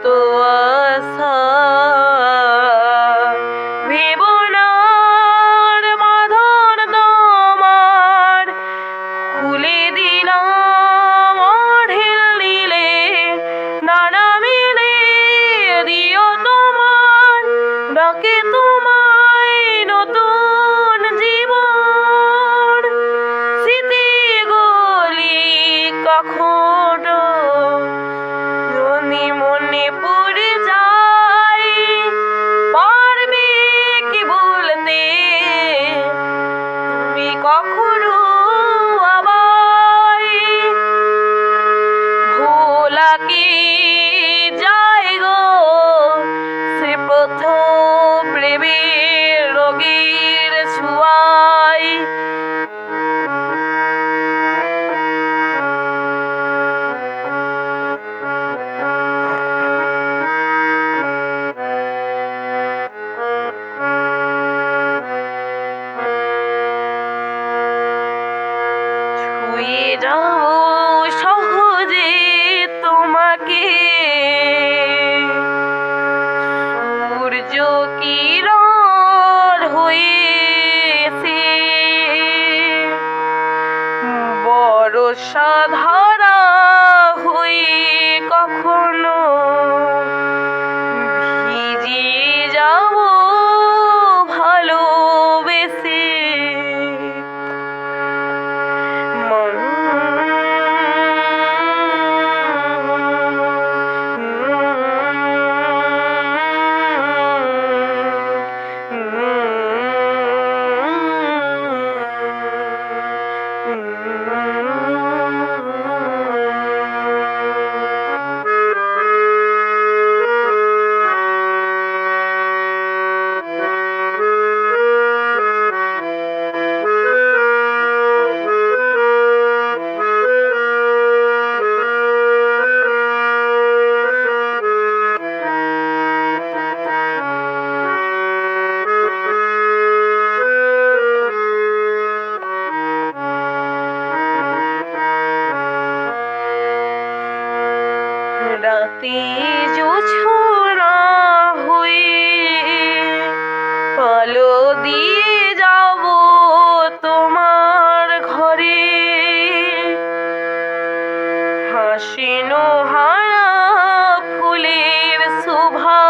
ことは সহজে তোমাকে। হয়েছে। বড় সাধারা হয়ে কখন রাতে জোছনা হয়ে আলো দিয়ে যাব তোমার ঘরে। হাসিনো হারা ফুলের শোভা